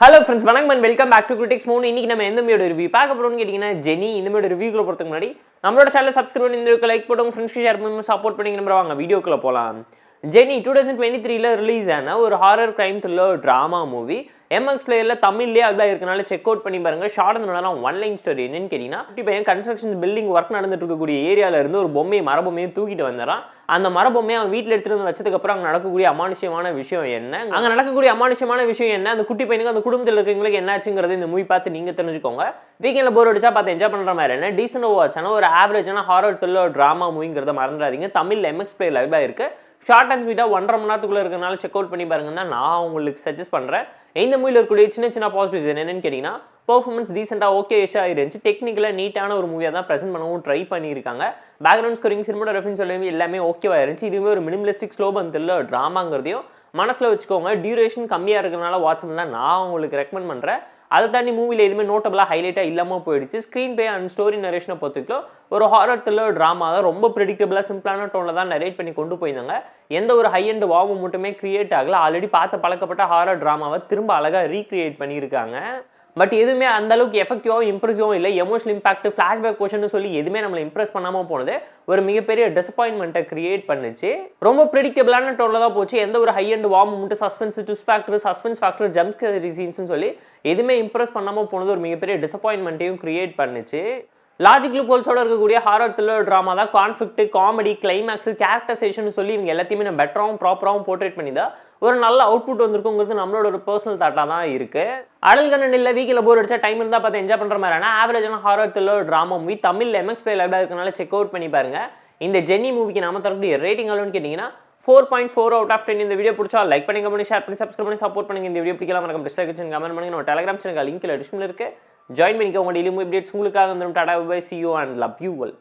Hello friends வணக்கம் and welcome back to critics மூணு இன்னைக்கு நம்ம எந்த மூவியோட ரிவ்யூ பார்க்க போகிறோம்னு கேட்டிங்கன்னா ஜெனி இந்த மாதிரி ரிவ்யூக்குள்ள போகிறதுக்கு முன்னாடி நம்மளோட சேனல் சப்ஸ்கிரைப் பண்ணி இந்த லைக் போடுங்க ஃப்ரெண்ட்ஸ்க்கு ஷேர் பண்ணி சப்போர்ட் பண்ணி நம்ம வாங்க வீடியோக்குள்ள போகலாம் ஜெனி டூ தௌசண்ட் டுவெண்ட்டி த்ரீல ரிலீஸ் ஆன ஒரு horror crime thriller drama movie MX பிளேயர்ல தமிழ்லேயே அப்படியே இருக்கனால செக் அவுட் பண்ணி பாருங்க. ஷார்ட் இருந்தாலும் ஒன் லைன் ஸ்டோரி என்னன்னு கேட்டிங்கன்னா குட்டி பையன் கன்ஸ்ட்ரக்ஷன் பில்டிங் ஒர்க் நடந்துட்டு இருக்கக்கூடிய ஏரியால இருந்து ஒரு பொம்மையை மரபொம்மையை தூக்கிட்டு வந்துடுறான். அந்த மரபொம்மையை அவன் வீட்டில் எடுத்துட்டு வந்து வச்சதுக்கு அப்புறம் அங்கே நடக்கக்கூடிய அமானுஷ்யமான விஷயம் என்ன? அங்கே நடக்கக்கூடிய அமானுஷ்யமான விஷயம் என்ன? அந்த குட்டி பையனுக்கு அந்த குடும்பத்தில் இருக்கிறவங்களுக்கு என்னாச்சுங்கிறது இந்த மூவி பார்த்து நீங்க தெரிஞ்சுக்கோங்க. வீக்கெண்டில் போர் அடிச்சா பார்த்து என்ஜாய் பண்ணுற மாதிரி என்ன? டீசென்ட் வாட்சான ஒரு ஆவரேஜான ஹாரர் த்ரில்லர் ட்ராமா மூவிங்கிறத மறந்துடாதீங்க. தமிழ் எம்எக்ஸ் பிளே லைவாக இருக்குது ஷார்ட் அண்ட் ஸ்வீட்டாக ஒன்றரை மணி நேரத்துக்குள்ளே இருக்கிறனால செக் அவுட் பண்ணி பாருங்க தான் நான் உங்களுக்கு சஜஸ்ட் பண்ணுறேன் இந்த மூவியில் இருக்கக்கூடிய சின்ன சின்ன பாசிட்டிவ்ஸ் என்னென்னு கேட்டிங்கன்னா பர்ஃபார்மன்ஸ் ரீசெண்டாக ஓகே விஷயம் இருந்துச்சு. டெக்னிக்கலாக நீட்டான ஒரு மூவியாக தான் ப்ரெசென்ட் பண்ணவும் ட்ரை பண்ணியிருக்காங்க. பேக்ரவுண்ட் ஸ்கோரிங் சினிமோட ரெஃபரன்ஸ் எல்லாமே எல்லாமே ஓகேவாக இருந்துச்சு. இதுவே ஒரு மினிமலிஸ்டிக் ஸ்லோ பந்தில் ட்ராமாங்கிறதையும் மனசில் வச்சுக்கோங்க. டியூரேஷன் கம்மியாக இருக்கிறனால வாட்ச் தான் நான் உங்களுக்கு ரெக்கமெண்ட் பண்ணுறேன் அதை தாண்டி மூவியில் எதுவுமே நோட்டபுளாக ஹைலைட்டாக இல்லாமல் போயிடுச்சு. ஸ்க்ரீன் பே அண்ட் ஸ்டோரி நரேஷனை பொறுத்துக்கலாம் ஒரு ஹாரர் த்ரில்லர் ட்ராமா தான் ரொம்ப ப்ரெடிக்டபிளாக சிம்பிளான டோனில் தான் நரேட் பண்ணி கொண்டு போயிருந்தாங்க. எந்த ஒரு ஹை அண்ட் வாவும் மட்டுமே கிரியேட் ஆகல. ஆல்ரெடி பார்த்து பழக்கப்பட்ட ஹாரர் ட்ராமாவை திரும்ப அழகாக ரீக்ரியேட் பண்ணியிருக்காங்க. பட் எதுவுமே அந்த அளவுக்கு எஃபெக்டிவாகவும் இம்ப்ரெசிவாகவும் இல்லை. எமோஷனல் இம்பாக்ட் ஃப்ளாஷ்பேக் போர்ஷன் சொல்லி எதுவுமே நம்மளை இம்ப்ரெஸ் பண்ணாமல் போனது ஒரு மிகப்பெரிய டிசப்பாயின்மெண்ட்டை கிரியேட் பண்ணுச்சு. ரொம்ப ப்ரெடிக்டபிளான டோனில் தான் போச்சு. எந்த ஒரு ஹை அண்ட் வார்ம் மட்டும் suspense twist factor suspense factor jump சீன்ஸ்னு சொல்லி எதுவுமே இம்ப்ரெஸ் பண்ணாமல் போனது ஒரு மிகப்பெரிய டிசப்பாயின்மெண்ட்டையும் கிரியேட் பண்ணுச்சு. லாஜிக் லூப்போல்ஸோட இருக்கக்கூடிய ஹாரர் த்ரில்லர் ட்ராமா தான். கான்ஃப்ளிக்ட் காமெடி கிளைமேக்ஸ் கேரக்டரைசேஷன் சொல்லி இவங்க எல்லாத்தையுமே நம்ம பெட்டராகவும் ப்ராப்பராகவும் போர்ட்ரேட் பண்ணி தான் ஒரு நல்ல அவுட்புட் வந்திருக்குங்கிறது நம்மளோட ஒரு பர்சனல் தாட்டாக தான் இருக்குது அடல் கண்ணன் இல்லை வீக்கில் போர் அடிச்சா டைம் இருந்தால் பார்த்து என்ஜாய் பண்ணுற மாதிரியான ஆவரேஜான horror thriller drama movie Tamil MX play லைவ்ல இருக்கனால செக் அவுட் பண்ணி பாருங்க. இந்த ஜென்னி மூவிக்கு நாம தரக்கூடிய ரேட்டிங் அளவுன்னு கேட்டிங்கன்னா four point four out of ten இந்த வீடியோ பிடிச்சா லைக் பண்ணி பண்ணி ஷேர் பண்ணி சப்ஸ்கிரைப் பண்ணி சப்போர்ட் பண்ணுங்க. இந்த வீடியோ பிடிக்கலாம் மறக்காம டிஸ்லைக் கமெண்ட் பண்ணுங்க. நம்ம டெலிகிராம் சேனல் லிங்க் டிஸ்பிளே இருக்குது ஜாயின் பண்ணிக்க உங்கள் டெய்லி அப்டேட்ஸ் உங்களுக்காக வந்துடும் tata bye see you and love you well